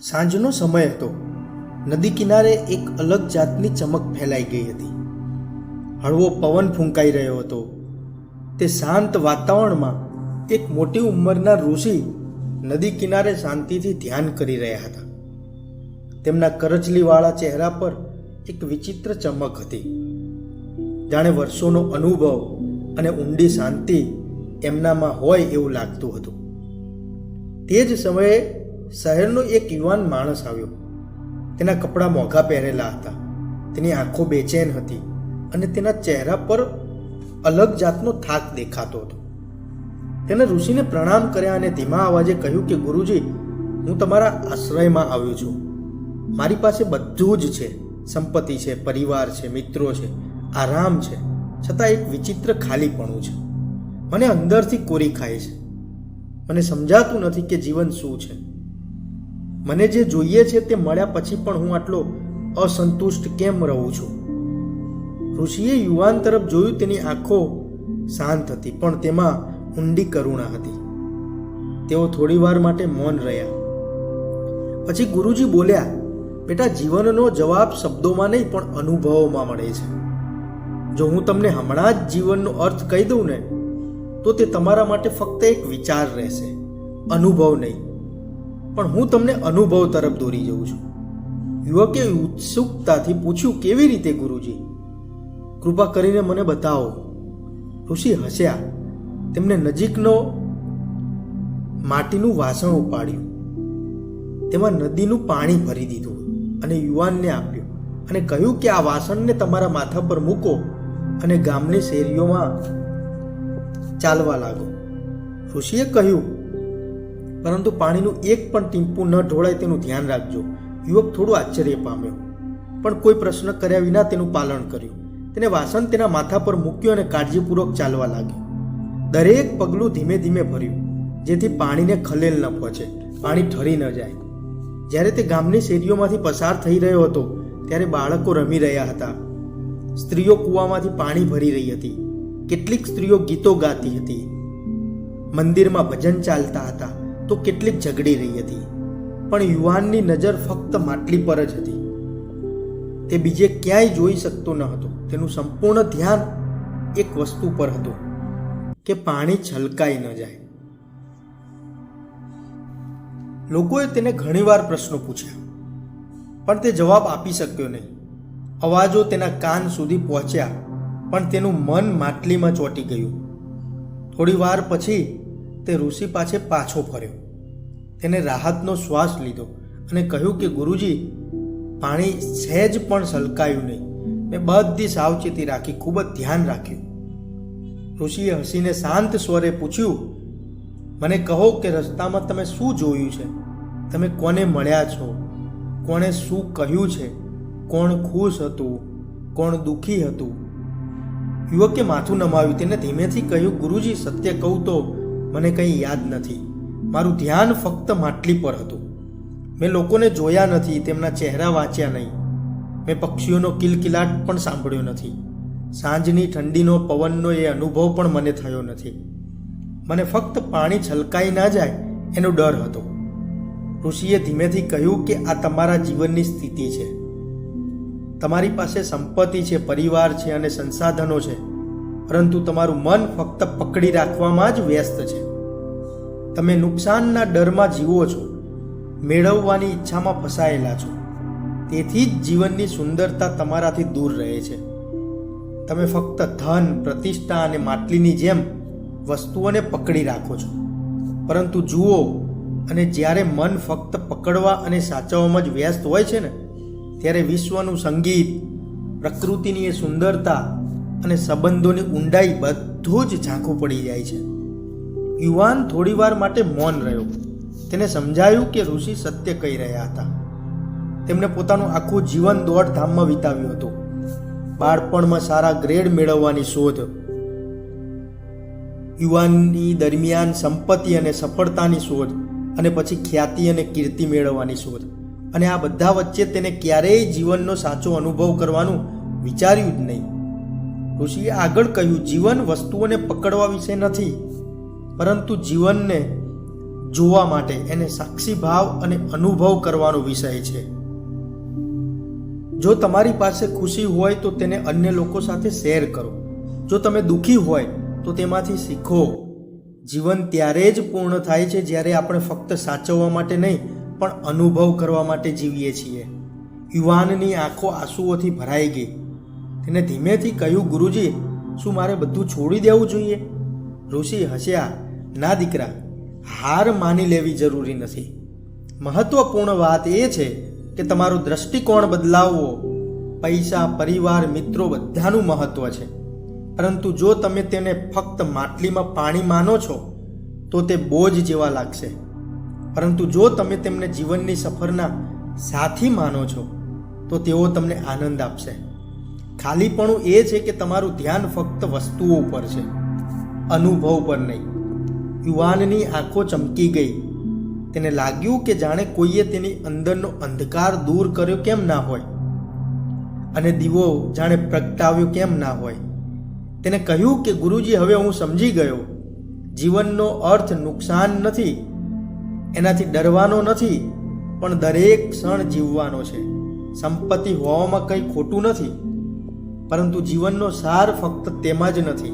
સાંજનો સમય હતો. નદી કિનારે એક અલગ જાતની ચમક ફેલાઈ ગઈ હતી. હળવો પવન ફૂંકાઈ રહ્યો હતો. તે શાંત વાતાવરણમાં એક મોટી ઉંમરના ઋષિ નદી કિનારે શાંતિથી ધ્યાન કરી રહ્યા હતા. તેમના કરચલીવાળા ચહેરા પર એક વિચિત્ર ચમક હતી. જાણે વર્ષોનો અનુભવ અને ઊંડી શાંતિ એમનામાં હોય એવું લાગતું હતું. તે જ સમયે શહેરનો એક યુવાન માણસ આવ્યો. તેના કપડાં મોંઘા પહેરેલા હતા. તેની આંખો બેચેન હતી અને તેના ચહેરા પર અલગ જાતનો થાક દેખાતો હતો. તેને ઋષિને પ્રણામ કર્યા અને ધીમા અવાજે કહ્યું કે, ગુરુજી, હું તમારા આશ્રયમાં આવ્યો છું. મારી પાસે બધું જ છે. સંપત્તિ છે, પરિવાર છે, મિત્રો છે, આરામ છે, છતાં એક વિચિત્ર ખાલીપણું છે. મને અંદરથી કોરી ખાય છે. મને સમજાતું નથી કે જીવન શું છે. મને જે જોઈએ છે તે મળ્યા પછી પણ હું આટલો અસંતુષ્ટ કેમ રહું છું? ઋષિએ યુવાન તરફ જોયું તેની આંખો શાંત હતી, પણ તેમાં ઊંડી કરુણા હતી. તેઓ થોડીવાર માટે મૌન રહ્યા. પછી ગુરુજી બોલ્યા, બેટા, જીવનનો જવાબ શબ્દોમાં નહીં, પણ અનુભવોમાં મળે છે. જો હું તમને હમણાં જ જીવનનો અર્થ કહી દઉં ને, તો તે તમારા માટે ફક્ત એક વિચાર રહેશે, અનુભવ નહીં. પણ હું તમને અનુભવ તરફ દોરી જઉં છું. યુવકે ઉત્સુકતાથી પૂછ્યું, કેવી રીતે ગુરુજી? કૃપા કરીને મને બતાવો. ઋષિ હસ્યા. તેમને નજીકનો માટીનું વાસણ ઉપાડ્યું. તેમાં નદીનું પાણી ભરી દીધું અને યુવાનને આપ્યું અને કહ્યું કે, આ વાસણને તમારા માથા પર મૂકો અને ગામની શેરીઓમાં ચાલવા લાગો. ઋષિએ કહ્યું પરંતુ પાણીનું એક પણ ટીમ્પું ન ઢોળાય તેનું ધ્યાન રાખજો. યુવક થોડું આશ્ચર્ય પામ્યો. પણ કોઈ પ્રશ્ન કર્યા વિના તેનું પાલન કર્યું. તેને વાસણ તેના માથા પર મૂક્યું અને કાળજીપૂર્વક ચાલવા લાગ્યું. દરેક પગલું ધીમે ધીમે ભર્યું, જેથી પાણીને ખલેલ ન પહોંચે, પાણી ઠરી ન જાય. જ્યારે તે ગામની શેરીઓમાંથી પસાર થઈ રહ્યો હતો, ત્યારે બાળકો રમી રહ્યા હતા. સ્ત્રીઓ કૂવામાંથી પાણી ભરી રહી હતી. કેટલીક સ્ત્રીઓ ગીતો ગાતી હતી. મંદિરમાં ભજન ચાલતા હતા. તો કેટલીક ઝઘડી રહી હતી. પણ યુવાનની નજર ફક્ત માટલી પર જ હતી. તે બીજે ક્યાંય જોઈ શકતો ન હતો. તેનું સંપૂર્ણ ધ્યાન એક વસ્તુ પર હતું, કે પાણી છલકાઈ ન જાય. લોકોએ તેને ઘણીવાર પ્રશ્નો પૂછ્યા, પણ તે જવાબ આપી શક્યો નહીં. અવાજો તેના કાન સુધી પહોંચ્યા, પણ તેનું મન માટલીમાં ચોંટી ગયું. થોડી વાર પછી તે ઋષિ પાસે પાછો ફર્યો. તેને રાહતનો શ્વાસ લીધો અને કહ્યું કે, ગુરુજી, પાણી સહેજ પણ સલકાયું નહીં. મેં બધી સાવચેતી રાખી, ખૂબ જ ધ્યાન રાખ્યું. ઋષિએ હસીને શાંત સ્વરે પૂછ્યું, મને કહો કે રસ્તામાં તમે શું જોયું છે? તમે કોને મળ્યા છો? કોણે શું કહ્યું છે? કોણ ખુશ હતું? કોણ દુઃખી હતું? યુવકે માથું નમાવ્યું. તેને ધીમેથી કહ્યું, ગુરુજી, સત્ય કહું તો મને કંઈ યાદ નથી. મારું ધ્યાન ફક્ત માટલી પર હતું. મેં લોકોને જોયા નથી, તેમના ચહેરા વાંચ્યા નહીં. મેં પક્ષીઓનો કિલકિલાટ પણ સાંભળ્યો નથી. સાંજની ઠંડીનો, પવનનો એ અનુભવ પણ મને થયો નથી. મને ફક્ત પાણી છલકાઈ ના જાય એનો ડર હતો. ઋષિએ ધીમેથી કહ્યું કે આ તમારા જીવનની સ્થિતિ છે. તમારી પાસે સંપત્તિ છે, પરિવાર છે અને સંસાધનો છે. પરંતુ તમારું મન ફક્ત પકડી રાખવામાં જ વ્યસ્ત છે. તમે નુકસાનના ડરમાં જીવો છો, મેળવવાની ઈચ્છામાં ફસાયેલા છો. તેથી જ જીવનની સુંદરતા તમારાથી દૂર રહે છે. તમે ફક્ત ધન, પ્રતિષ્ઠા અને માટલીની જેમ વસ્તુઓને પકડી રાખો છો. પરંતુ જુઓ, અને જ્યારે મન ફક્ત પકડવા અને સાચવવામાં જ વ્યસ્ત હોય છે ને, ત્યારે વિશ્વનું સંગીત, પ્રકૃતિની એ સુંદરતા અને સંબંધોની ઊંડાઈ બધું જ ઝાંખું પડી જાય છે. યુવાન થોડીવાર માટે મૌન રહ્યો. તેને સમજાયું કે ઋષિ સત્ય કહી રહ્યા હતા. તેમણે પોતાનું આખું જીવન દોડધામમાં વિતાવ્યું હતું. બાળપણમાં સારા ગ્રેડ મેળવવાની શોધ. યુવાનની દરમિયાન સંપત્તિ અને સફળતાની શોધ અને પછી ખ્યાતિ અને કીર્તિ મેળવવાની શોધ. અને આ બધા વચ્ચે તેને ક્યારેય જીવનનો સાચો અનુભવ કરવાનું વિચાર્યું જ નહીં. ઋષિએ આગળ કહ્યું, જીવન વસ્તુઓને પકડવા વિશે નથી, પરંતુ જીવનને જોવા માટે એને સાક્ષી ભાવ અને અનુભવ કરવાનો વિષય છે. જો તમારી પાસે ખુશી હોય તો તેને અન્ય લોકો સાથે શેર કરો. જો તમે દુઃખી હોય તો તેમાંથી શીખો. જીવન ત્યારે જ પૂર્ણ થાય છે જ્યારે આપણે ફક્ત સાચવવા માટે નહીં, પણ અનુભવ કરવા માટે જીવીએ છીએ. યુવાનની આંખો આંસુઓથી ભરાઈ ગઈ. તેને ધીમેથી કહ્યું, ગુરુજી, શું મારે બધું છોડી દેવું જોઈએ? ઋષિ હસ્યા, ના દીકરા, હાર માની લેવી જરૂરી નથી. મહત્વપૂર્ણ વાત એ છે કે તમારો દ્રષ્ટિકોણ બદલાવવો. પૈસા, પરિવાર, મિત્રો બધાનું મહત્વ છે. પરંતુ જો તમે તેને ફક્ત માટલીમાં પાણી માનો છો, તો તે બોજ જેવા લાગશે. પરંતુ જો તમે તેમને જીવનની સફરના સાથી માનો છો, તો તેઓ તમને આનંદ આપશે. ખાલીપણું એ છે કે તમારું ધ્યાન ફક્ત વસ્તુઓ ઉપર છે. અનુભવ પર નહીં. યુવાનની આંખો ચમકી ગઈ. તેને લાગ્યું કે જાણે કોઈએ તેની અંદરનો અંધકાર દૂર કર્યો કેમ ના હોય. અને દીવો જાણે પ્રગટાવ્યો કેમ ના હોય. તેને કહ્યું કે ગુરુજી, હવે હું સમજી ગયો. જીવનનો અર્થ નુકસાન નથી. એનાથી ડરવાનો નથી, પણ દરેક ક્ષણ જીવવાનો છે. સંપત્તિ હોવામાં કંઈ ખોટું નથી. પરંતુ જીવનનો સાર ફક્ત તેમાં જ નથી.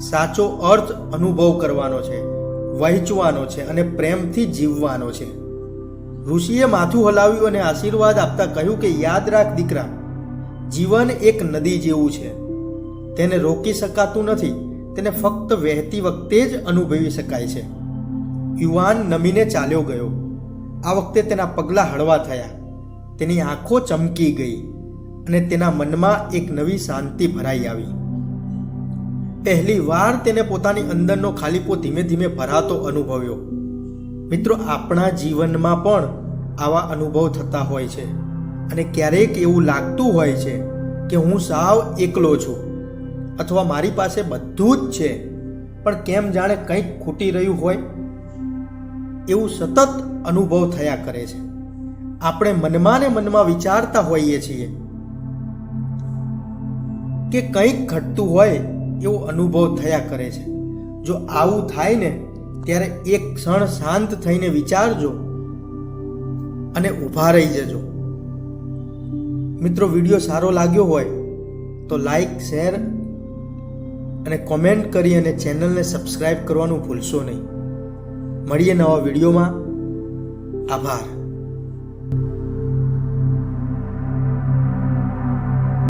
સાચો અર્થ અનુભવ કરવાનો છે, વહેંચવાનો છે અને પ્રેમથી જીવવાનો છે. ઋષિએ માથું હલાવ્યું અને આશીર્વાદ આપતા કહ્યું કે, યાદ રાખ દીકરા, જીવન એક નદી જેવું છે. તેને રોકી શકાતું નથી, તેને ફક્ત વહેતી વખતે જ અનુભવી શકાય છે. યુવાન નમીને ચાલ્યો ગયો. આ વખતે તેના પગલાં હળવા થયા. તેની આંખો ચમકી ગઈ. અને તેના મનમાં એક નવી શાંતિ ભરાઈ આવી. પહેલી વાર તેને પોતાની અંદરનો ખાલીપો ધીમે ધીમે ભરાતો અનુભવ્યો. મિત્રો, આપણા જીવનમાં પણ આવા અનુભવ થતા હોય છે અને ક્યારેક એવું લાગતું હોય છે કે હું સાવ એકલો છું અથવા મારી પાસે બધું જ છે, પણ કેમ જાણે કંઈક ખૂટી રહ્યું હોય? એવું સતત અનુભવ થયા કરે છે. આપણે મનમાં ને મનમાં વિચારતા હોઈએ છીએ કે કંઈક ઘટતું હોય એવો અનુભવ થયા કરે છે. જો આવું થાય ને, ત્યારે એક ક્ષણ શાંત થઈને વિચારજો અને ઊભા રહી જજો. મિત્રો, વીડિયો સારો લાગ્યો હોય તો લાઈક, શેર અને કોમેન્ટ કરી અને ચેનલને સબસ્ક્રાઈબ કરવાનું ભૂલશો નહીં. મળીએ નવા વિડીયોમાં. આભાર.